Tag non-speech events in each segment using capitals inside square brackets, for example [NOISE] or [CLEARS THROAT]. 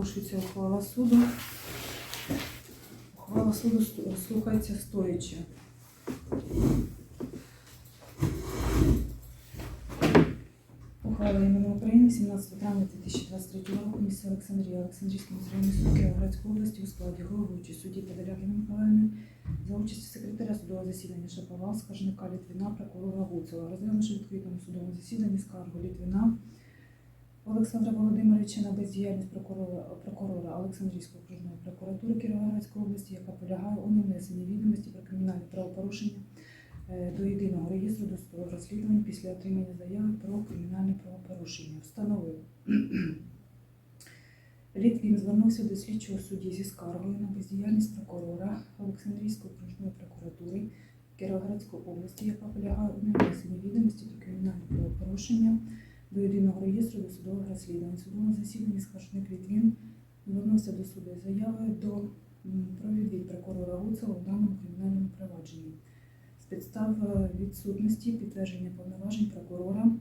Оголошується ухвала суду. Ухвала суду слухається стоячи. Ухвала імені України 17 травня 2023 року місце Олександрія Олександрійський міськрайонний суд Кіровоградської області у складі головуючої судді Подоляки Миколаївни за участі секретаря судового засідання Шаповал, скаржника Літвіна, прокурора Гуцева, розглянувши відкритому судовому засіданні скаргу Літвіна Олександра Володимировича на бездіяльність прокурора, прокурора Олександрійської окружної прокуратури Кіровоградської області, яка полягає у невнесенні відомості про кримінальне правопорушення е, до єдиного реєстру досудових розслідувань після отримання заяви про кримінальне правопорушення. Встановив. [CLEARS THROAT] Літвін звернувся до слідчого судді зі скаргою на бездіяльність прокурора Олександрійської окружної прокуратури Кіровоградської області, яка полягає у невнесенні відомості про кримінальне правопорушення до єдиного реєстру досудових розслідувань. В судовому засіданні скаржник Літвін звернувся до суду з заявою до м, прокурора Гуцела у даному кримінальному провадженні. З підстав е, відсутності підтвердження повноважень прокурора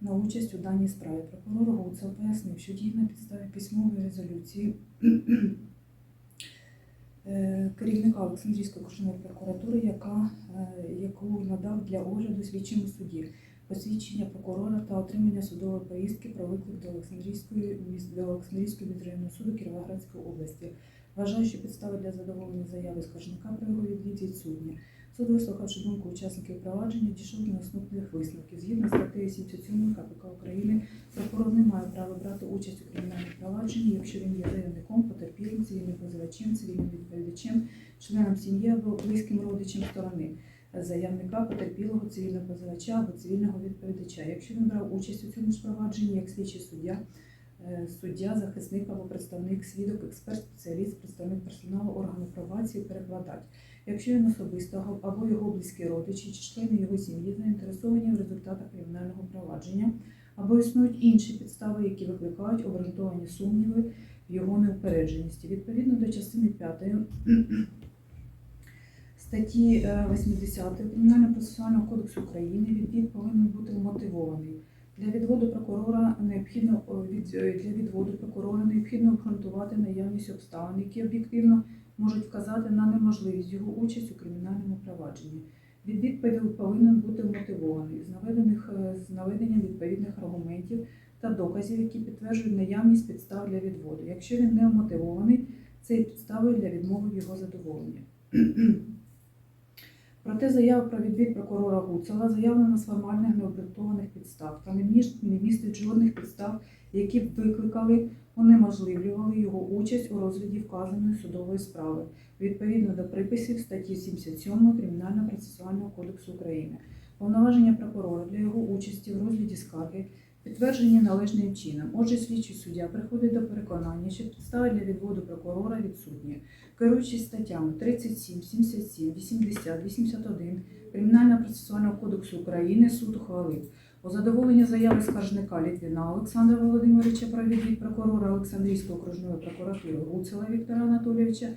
на участь у даній справі. Прокурор Гуцел пояснив, що діє на підставі письмової резолюції [CLEARS THROAT] е, керівника Олександрійської окружної прокуратури, яка, е, яку надав для огляду слідчому суді посвідчення прокурора та отримання судової повістки про виклик до Олександрійської до Олександрійського міськрайонного суду Кіровоградської області. Вважаю, що підстави для задоволення заяви скаржника про його відвід відсутні. Суд, вислухавши думку учасників провадження, дійшов до наступних висновків. Згідно з статтею 77 КПК України, прокурор не має права брати участь у кримінальному провадженні, якщо він є заявником, потерпілим, цивільним позивачем, цивільним відповідачем, членом сім'ї або близьким родичем сторони заявника, потерпілого, цивільного позивача або цивільного відповідача. Якщо він брав участь у цьому ж як слідчий суддя, е, суддя, захисник або представник, свідок, експерт, спеціаліст, представник персоналу органу пробації, перекладач. Якщо він особисто або його близькі родичі чи члени його сім'ї заінтересовані в результатах кримінального провадження, або існують інші підстави, які викликають обґрунтовані сумніви в його неупередженості. Відповідно до частини 5 статті е, 80 Кримінально-процесуального кодексу України відвід повинен бути вмотивований. Для відводу прокурора необхідно від, е, для відводу прокурора необхідно обґрунтувати наявність обставин, які об'єктивно можуть вказати на неможливість його участь у кримінальному провадженні. Відвід повин- повинен бути вмотивований з наведених е, з наведенням відповідних аргументів та доказів, які підтверджують наявність підстав для відводу. Якщо він не вмотивований, це є підставою для відмови його задоволенні. [CLEARS THROAT] Проте заява про відвід прокурора Гуцела заявлена з формальних необґрунтованих підстав та не містить жодних підстав, які б викликали, унеможливлювали його участь у розгляді вказаної судової справи відповідно до приписів статті 77 Кримінально-процесуального кодексу України. Повноваження прокурора для його участі в розгляді скарги підтверджені належним чином. Отже, слідчий суддя приходить до переконання, що підстави для відводу прокурора відсутні. Керуючись статтями 37, 77, 80, 81 Кримінально-процесуального кодексу України, суд ухвалив у задоволення заяви скаржника Літвіна Олександра Володимировича про відвід прокурора Олександрійської окружної прокуратури Гуцела Віктора Анатолійовича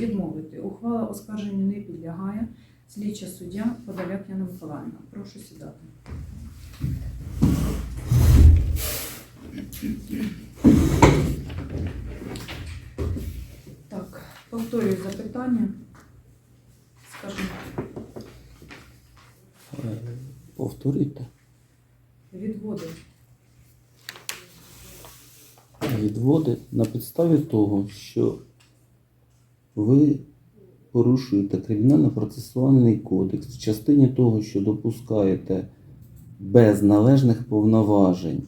відмовити. Ухвала оскарженню не підлягає. Слідча суддя Подоляк Яна Миколаївна. Прошу сідати. Так, повторюю запитання. Скажімо, Е, Повторюйте. відводи. Відводи на підставі того, що ви порушуєте кримінально-процесуальний кодекс в частині того, що допускаєте без належних повноважень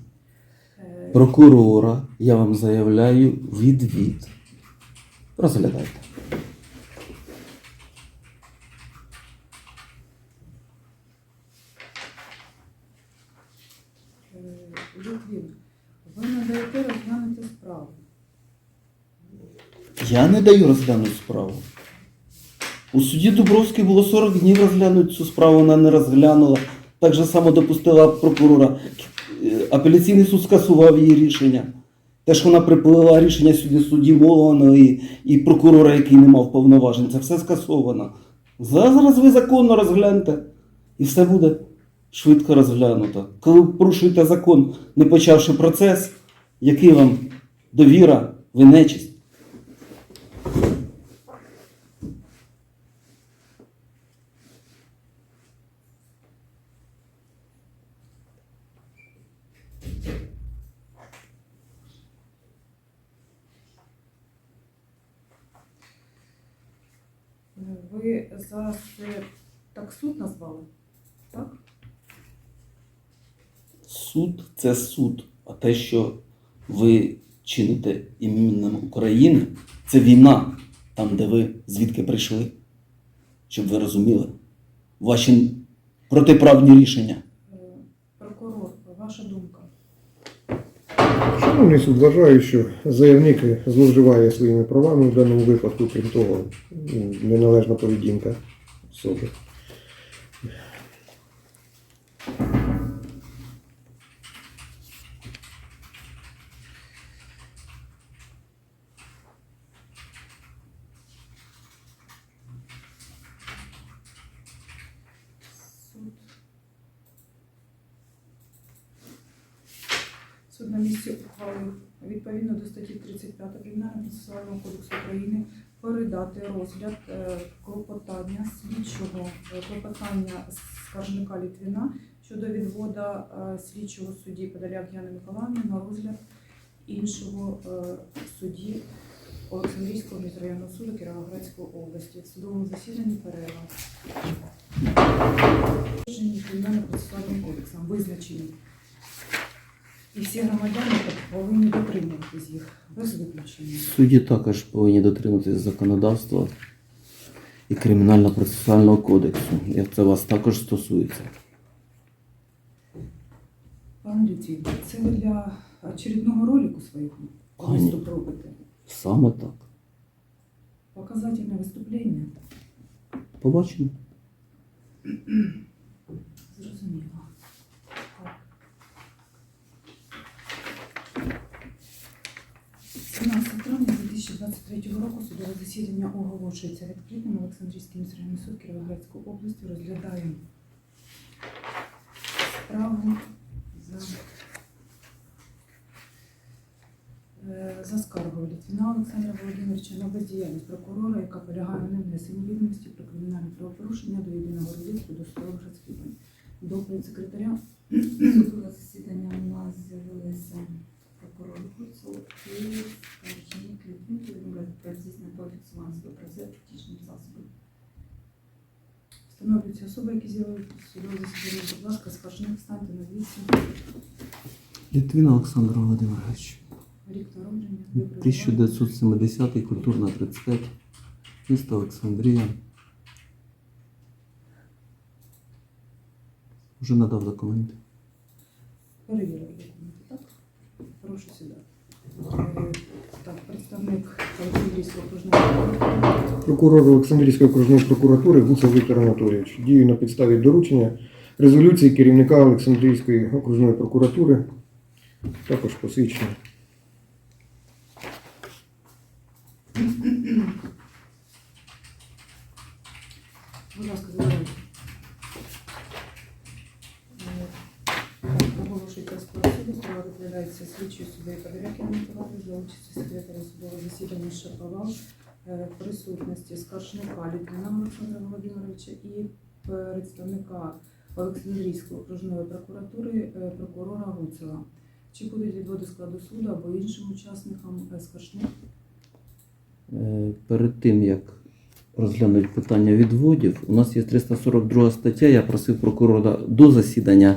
прокурора, я вам заявляю відвід. Розглядайте. е, Літвін, ви надаєте розглянути справу. Я не даю розглянути справу. У суді Дубровській було 40 днів розглянути цю справу, вона не розглянула. Так же само допустила прокурора. Е, Апеляційний суд скасував її рішення. Те, що вона приплила рішення сюди судді Волона і, і прокурора, який не мав повноважень, це все скасовано. Зараз ви законно розгляньте, і все буде швидко розглянуто. Коли порушуєте закон, не почавши процес, який вам довіра Ви нечисть. Ви зараз е, так суд назвали? Так? Суд це суд. А те, що ви чините іменем України, це війна, там, де ви звідки прийшли. Щоб ви розуміли. Ваші протиправні рішення. Е, Прокурор, ваша думка. Шановний суд, що заявник зловживає своїми правами в даному випадку, крім того, неналежна поведінка особи. Суд. Суд на місці ухвалив відповідно до статті 35 Кримінального процесуального кодексу України передати розгляд е, клопотання слідчого е, клопотання скаржника Літвіна щодо відвода е, слідчого судді Подоляк Яни Миколаївни на розгляд іншого судді Олександрійського міськрайонного суду Кіровоградської області. В судовому засіданні перерва. Визначені кримінально-процесуальним кодексом визначені. І всі громадяни повинні дотримуватись їх без виключення. Судді також повинні дотримуватися законодавства і кримінально-процесуального кодексу. Як це вас також стосується. Пане Лютій, це ви для очередного ролику Конечно. виступ робите? Саме так. Показательне виступлення. Побачимо. Зрозуміло. Так. 17 травня 2023 року судове засідання оголошується відкритим. Олександрійський міськрайонний суд Кіровоградської області розглядає справу за, е, за скаргою Літвіна Олександра Володимировича на бездіяльність прокурора, яка полягає на внесенні відомості про кримінальне правопорушення до єдиного реєстру досудових розслідувань. Доповідь секретаря [CLEARS THROAT] Судове засідання у нас з'явилися Гуцул і скаржник Літвін повідомляють про здійснення по фіксуванню себе про це технічним засобом. Встановлюються особи, які з'явилися судове засідання. Будь ласка, скаржник, станьте на вісі. Літвін Олександр Володимирович. Рік народження. де проживаєте? 1970 культурна 35, місто Олександрія. Вже надав документи. Перевірили? Прошу сюди. Е, Так, представник Олександрійського окружного. Прокурор Олександрійської окружної прокуратури Гуцел Віктор Анатолійович дію на підставі доручення резолюції керівника Олександрійської окружної прокуратури, також посвідчення. Будь ласка, задавайте. Е, так, Оголошується справа розглядається слідчою суддею Подоряки Миколаївни за участі секретаря судового засідання Шаповал е, в присутності скаржника Літвіна Олександра Володимировича і представника Олександрійської окружної прокуратури е, прокурора Гуцела. Чи будуть відводи складу суду або іншим учасникам е, скаржник? Перед тим як розглянути питання відводів, у нас є 342 стаття. Я просив прокурора до засідання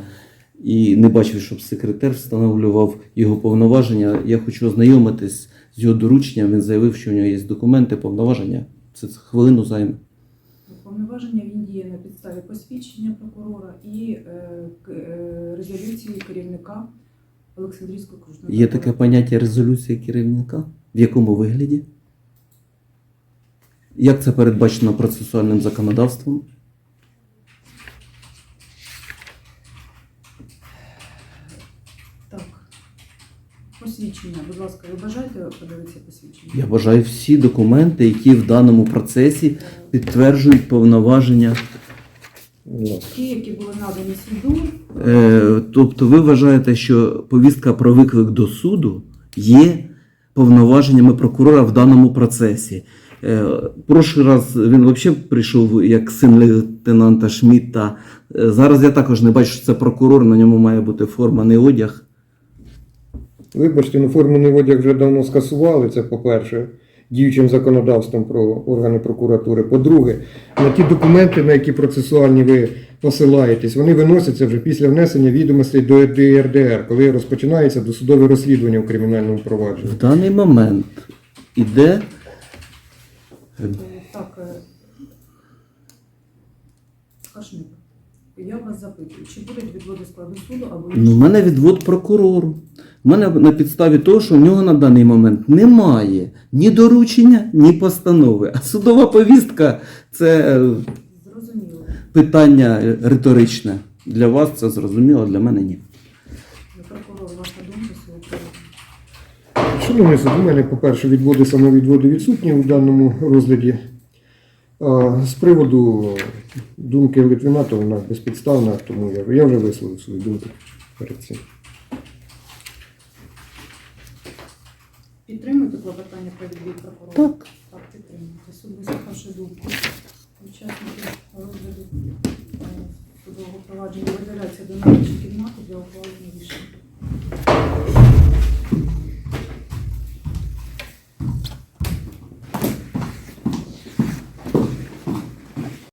і не бачив, щоб секретар встановлював його повноваження. Я хочу ознайомитись з його дорученням. Він заявив, що у нього є документи, повноваження. Це хвилину займе. Повноваження він діє на підставі посвідчення прокурора і е, е, резолюції керівника Олександрійської окружної Є таке поняття резолюція керівника? В якому вигляді? Як це передбачено процесуальним законодавством? Так. Посвідчення, будь ласка, ви бажаєте подивитися посвідчення? Я вважаю всі документи, які в даному процесі підтверджують повноваження. Ті, які були надані суду, Е, тобто ви вважаєте, що повістка про виклик до суду є повноваженнями прокурора в даному процесі. Е, Прошлий раз він взагалі прийшов як син лейтенанта Шмідта. Е, Зараз я також не бачу, що це прокурор, на ньому має бути форманий одяг. Вибачте, ну формений одяг вже давно скасували, це по-перше, діючим законодавством про органи прокуратури. По-друге, на ті документи, на які процесуальні ви посилаєтесь, вони виносяться вже після внесення відомостей до ДРДР, коли розпочинається досудове розслідування у кримінальному провадженні. В даний момент іде Так, е, я вас запитую, чи будуть відводи складу суду або Ну, в мене відвод прокурору. У мене на підставі того, що в нього на даний момент немає ні доручення, ні постанови. А судова повістка це е, Зрозуміло. питання риторичне. Для вас це зрозуміло, для мене ні. Прокурор, ваша думка з цього приводу? Шановний суд, у мене, по-перше, відводи самовідводи відсутні у даному розгляді. З приводу думки Литвина, то вона безпідставна, тому я, я вже висловив свою думку перед цим. Підтримуєте клопотання про відвід прокурора? Так. Так, підтримуєте. Суд вислухавши думку. Учасники розгляду судового провадження видаляться до нарадчої кімнати для ухвалення